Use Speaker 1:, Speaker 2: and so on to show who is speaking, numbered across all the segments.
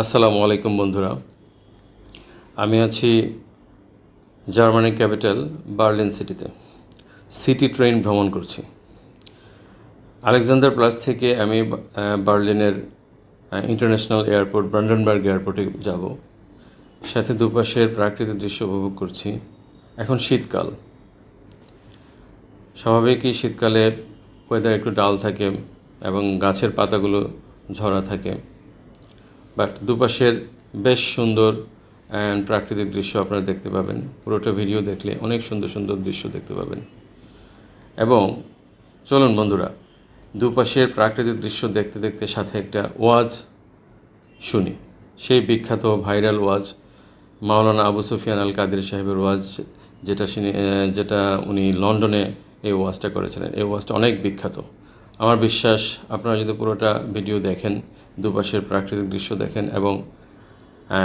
Speaker 1: আসসালামু আলাইকুম বন্ধুরা। আমি আছি জার্মানির ক্যাপিটাল, বার্লিন সিটিতে। সিটি ট্রেন ভ্রমণ করছি। আলেকজান্ডার প্লাস থেকে আমি বার্লিনের ইন্টারন্যাশনাল এয়ারপোর্ট, ব্রান্ডনবার্গ এয়ারপোর্টে যাব। সাথে দুপাশের প্রাকৃতিক দৃশ্য উপভোগ করছি। এখন শীতকাল। স্বাভাবিকই শীতকালে ওয়েদার একটু ডাল থাকে এবং গাছের পাতাগুলো ঝরা থাকে। বাট দুপাশের বেশ সুন্দর অ্যান্ড প্রাকৃতিক দৃশ্য আপনারা দেখতে পাবেন। পুরোটা ভিডিও দেখলে অনেক সুন্দর সুন্দর দৃশ্য দেখতে পাবেন। এবং চলুন বন্ধুরা, দুপাশের প্রাকৃতিক দৃশ্য দেখতে দেখতে সাথে একটা ওয়াজ শুনি। সেই বিখ্যাত ভাইরাল ওয়াজ, মাওলানা আবু সুফিয়ান আল কাদের সাহেবের ওয়াজ, যেটা যেটা উনি লন্ডনে এই ওয়াজটা করেছিলেন। এই ওয়াজটা অনেক বিখ্যাত। আমার বিশ্বাস, আপনারা যদি পুরোটা ভিডিও দেখেন, দুপাশের প্রাকৃতিক দৃশ্য দেখেন এবং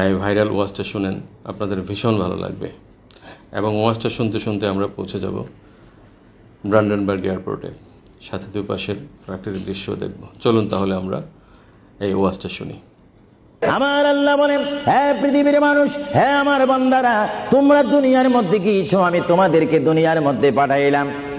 Speaker 1: এই ভাইরাল ওয়াজটা শুনেন, আপনাদের ভীষণ ভালো লাগবে। এবং ওয়াজটা শুনতে শুনতে আমরা পৌঁছে যাব ব্রান্ডনবার্গ এয়ারপোর্টে। সাথে দুপাশের প্রাকৃতিক দৃশ্য দেখব। চলুন তাহলে আমরা এই ওয়াজটা শুনি।
Speaker 2: আমার আল্লাহ বলেন হ্যাঁ পৃথিবীর মানুষ হ্যাঁ আমার বান্দারা, তোমরা দুনিয়ার মধ্যে গিয়েছো, আমি তোমাদেরকে দুনিয়ার মধ্যে পাঠাইলাম।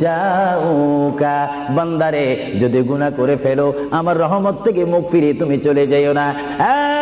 Speaker 2: জাউকা বান্দারে, যদি গুনাহ করে ফেলো, আমার রহমত থেকে মুখ ফিরিয়ে তুমি চলে যাইও না।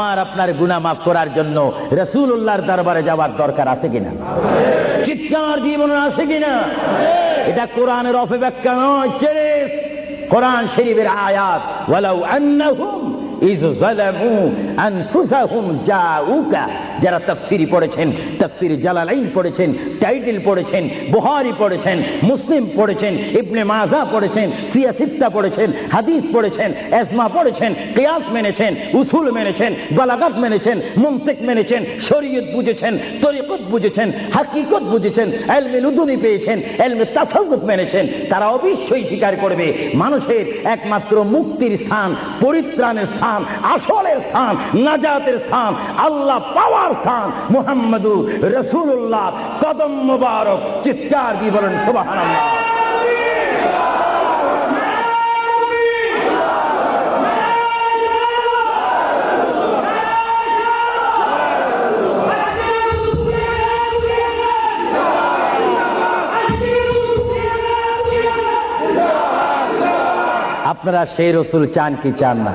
Speaker 2: আমার আপনার গুণা মাফ করার জন্য রসুল্লাহর দরবারে যাওয়ার দরকার আছে কিনা? চিৎকার জীবন আছে কিনা? এটা কোরআনের অপব্যাখ্যা নয়, ছেড়ে কোরআন শরীফের আয়াত, ওয়ালাউ আন্নাহুম ইজ জালামু আনফুসাহুম জাউকা যারা তাফসিরি পড়েছেন, তাফসির জালালাইন পড়েছেন, টাইটেল পড়েছেন বুহারি পড়েছেন, মুসলিম পড়েছেন, ইবনে মাজা পড়েছেন সিয়াসিত্তা পড়েছেন, হাদিস পড়েছেন এসমা পড়েছেন, কিয়াস মেনেছেন, উসুল মেনেছেন, বালাগাত মেনেছেন মুমতেক মেনেছেন, শরীয়ত বুঝেছেন, তরিকত বুঝেছেন, হাকিকত বুঝেছেন, এলমে লুদুনি পেয়েছেন, এলমে তাসাউফ মেনেছেন, তারা অবশ্যই স্বীকার করবে, মানুষের একমাত্র মুক্তির স্থান, পরিত্রাণের স্থান, আসলের স্থান, নাজাতের স্থান, আল্লাহ পাওয়ার স্থান মুহাম্মদু রসুল্লাহ কদম মুবারক চিৎকার দিয়ে বলেন সুবহানাল্লাহ আপনারা সেই রসুল চান কি চান না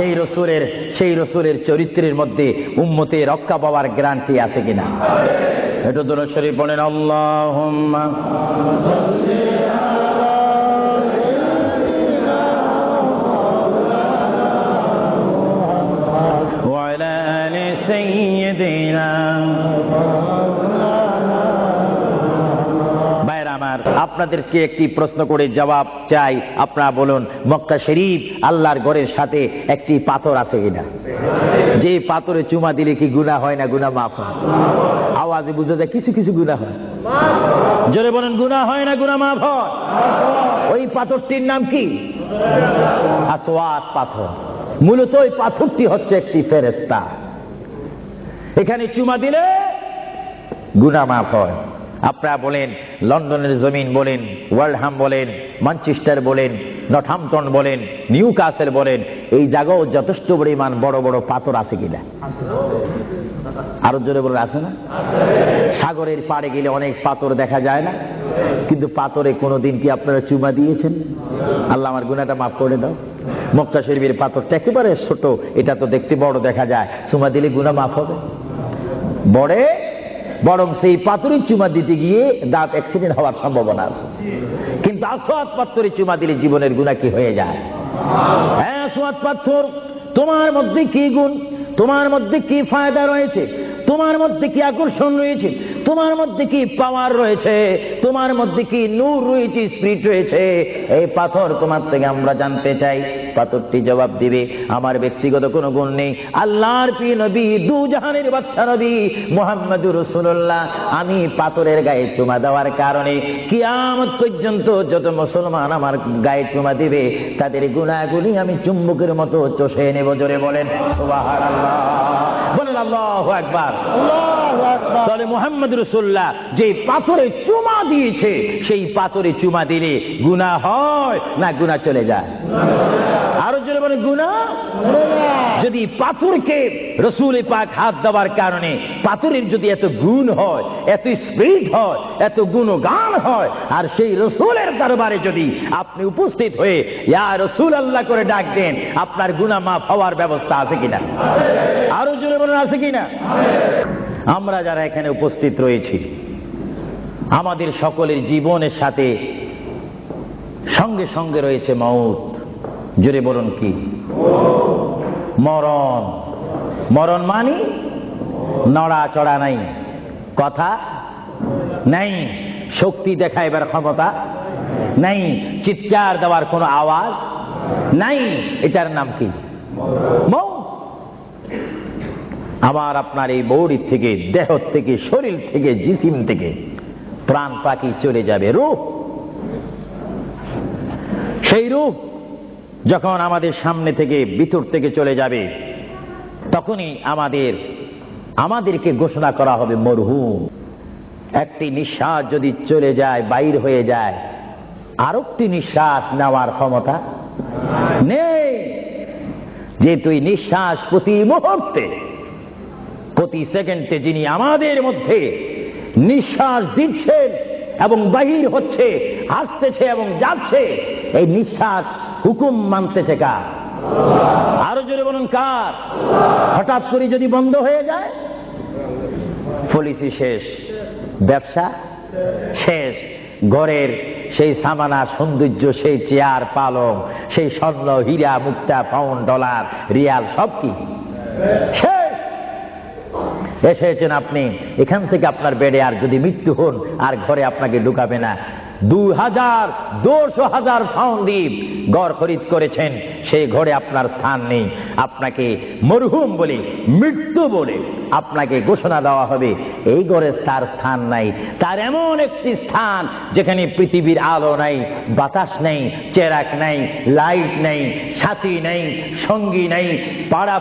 Speaker 2: সেই রসুরের সেই রসুরের চরিত্রের মধ্যে উম্মতে রক্ষা পাওয়ার গ্যারান্টি আছে কিনা? এটা শরীফ বলেন আল্লাহ আপনাদেরকে একটি প্রশ্ন করে জবাব চাই। আপনারা বলুন, মক্কা শরীফ আল্লাহর ঘরের সাথে একটি পাথর আছে কিনা? যে পাথরে চুমা দিলে কি গুণা হয় না গুণা মাফ হয়? আওয়াজে বুঝে যায়, কিছু কিছু গুণা হয়। জোরে বলেন গুণা হয় না গুণা মাফ হয়? ওই পাথরটির নাম কি? আসওয়াত পাথর। মূলত ওই পাথরটি হচ্ছে একটি ফেরেস্তা এখানে চুমা দিলে গুনা মাফ হয়। আপনারা বলেন, লন্ডনের জমিন বলেন ওয়ার্ল্ডহাম বলেন, ম্যানচেস্টার বলেন নটহামটন বলেন নিউ কাসেল বলেন, এই জায়গাও যথেষ্ট পরিমাণ বড় বড় পাথর আছে কিনা? আরও জোরে বলে আছে না? সাগরের পাড়ে গেলে অনেক পাথর দেখা যায় না, কিন্তু পাথরে কোনোদিন কি আপনারা চুমা দিয়েছেন? আল্লাহ আমার গুনাটা মাফ করে দাও। মক্কা শরীফের পাথরটা একেবারে ছোট, এটা তো দেখতে বড় দেখা যায়, চুমা দিলে গুণা মাফ হবে। বড়ে বরং সেই পাথরের চুমা দিতে গিয়ে দাঁত অ্যাক্সিডেন্ট হওয়ার সম্ভাবনা আছে। কিন্তু আসোয়াদ পাথরের চুমা দিলে জীবনের গুণা কি হয়ে যায়? হ্যাঁ আসোয়াদ পাথর। তোমার মধ্যে কি গুণ? তোমার মধ্যে কি ফায়দা রয়েছে? তোমার মধ্যে কি আকর্ষণ রয়েছে? তোমার মধ্যে কি পাওয়ার রয়েছে? তোমার মধ্যে কি নূর রয়েছে স্পিরিট রয়েছে? এই পাথর তোমার থেকে আমরা জানতে চাই। পাথরটি জবাব দিবে, আমার ব্যক্তিগত কোনো গুণ নেই। আল্লাহর প্রিয় নবী, দু জাহানের বাচ্চা নবী মোহাম্মদুর রসুল্লাহ আমি পাথরের গায়ে চুমা দেওয়ার কারণে কিয়ামত পর্যন্ত যত মুসলমান আমার গায়ে চুমা দিবে, তাদের গুণাগুলি আমি চুম্বকের মতো চষে নেব, জোরে বলেন। বলেন আল্লাহ একবার তাহলে মোহাম্মদ রসুল্লাহ যে পাথরে চুমা দিয়েছে, সেই পাথরে চুমা দিলে গুণা হয় না গুণা চলে যায়? আরও জোরে বলে গুণা যদি পাথরকে রসুল পাক হাত দেওয়ার কারণে পাথরের যদি এত গুণ হয়, এত স্পিড হয়, এত গুণগান হয়, আর সেই রসুলের দরবারে যদি আপনি উপস্থিত হয়ে, ইয়া রসুল আল্লাহ করে ডাক দেন, আপনার গুণা মাফ হওয়ার ব্যবস্থা আছে কিনা? আরও জোরে বলেন, আছে কিনা? আমরা যারা এখানে উপস্থিত রয়েছি, আমাদের সকলের জীবনের সাথে সঙ্গে সঙ্গে রয়েছে মৌত। জোরে বলুন কি? মরণ। মরণ মানি? নড়া চড়া নাই। কথা নাই। শক্তি দেখাইবার ক্ষমতা নাই। চিৎকার দেওয়ার কোনো আওয়াজ নাই। এটার নাম কি? মৌত। আমার আপনার এই বৌড়ির থেকে দেহ থেকে, শরীর থেকে, জিসিম থেকে প্রাণ পাখি চলে যাবে, রূপ। সেই রূপ যখন আমাদের সামনে থেকে, ভিতর থেকে চলে যাবে, তখনই আমাদের, আমাদেরকে ঘোষণা করা হবে মরহুম। একটি নিঃশ্বাস যদি চলে যায় বাইর হয়ে যায়, আরেকটি নিঃশ্বাস নেওয়ার ক্ষমতা নেই। যে তুই নিঃশ্বাস প্রতি মুহূর্তে প্রতি সেকেন্ডে যিনি আমাদের মধ্যে নিঃশ্বাস দিচ্ছেন এবং বাহির হচ্ছে আসতেছে এবং যাচ্ছে, এই নিঃশ্বাস হুকুম মানতেছে কার? আরও জোরে বলুন কার? হঠাৎ করে যদি বন্ধ হয়ে যায়, পলিসি শেষ, ব্যবসা শেষ, ঘরের সেই সামানা সৌন্দর্য, সেই চেয়ার পালং, সেই স্বর্ণ, হীরা, মুক্তা, পাউন্ড, ডলার, রিয়াল সব কি? শেষ। এসেছেন আপনি। এখান থেকে আপনার বেডে আর যদি মৃত্যু হন, আর ঘরে আপনাকে ঢুকাবে না। হাজার দুশো দ্বীপ ঘর খরিদ করেছেন। সেই ঘরে আপনার স্থান নেই। আপনাকে মরহুম বলে, মৃত্যু বলে আপনাকে ঘোষণা দেওয়া হবে। এই তার স্থান নাই। তার এমন একটি স্থান যেখানে পৃথিবীর আলো নাই, বাতাস নেই, চেরাক নাই, লাইট নেই সাথী নেই, সঙ্গী নেই পাড়া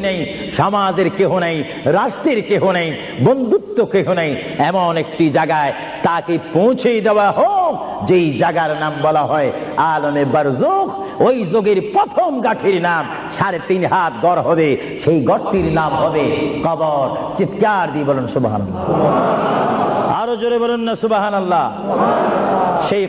Speaker 2: নেই, সমাজের কেহ নেই, রাষ্ট্রের কেহ নেই, বন্ধুত্ব কেহ নেই। এমন একটি জায়গায় তাকে পৌঁছে দেওয়া হোক। যেই জায়গার নাম বলা হয় আলমে বারজুখ ওই যুগের প্রথম গাঠির নাম সাড়ে তিন হাত গড় হবে। সেই গড়টির নাম হবে কবর। চিৎকার দিয়ে বলুন সুবাহান আরও জোরে বলুন না সুবাহান আল্লাহ সেই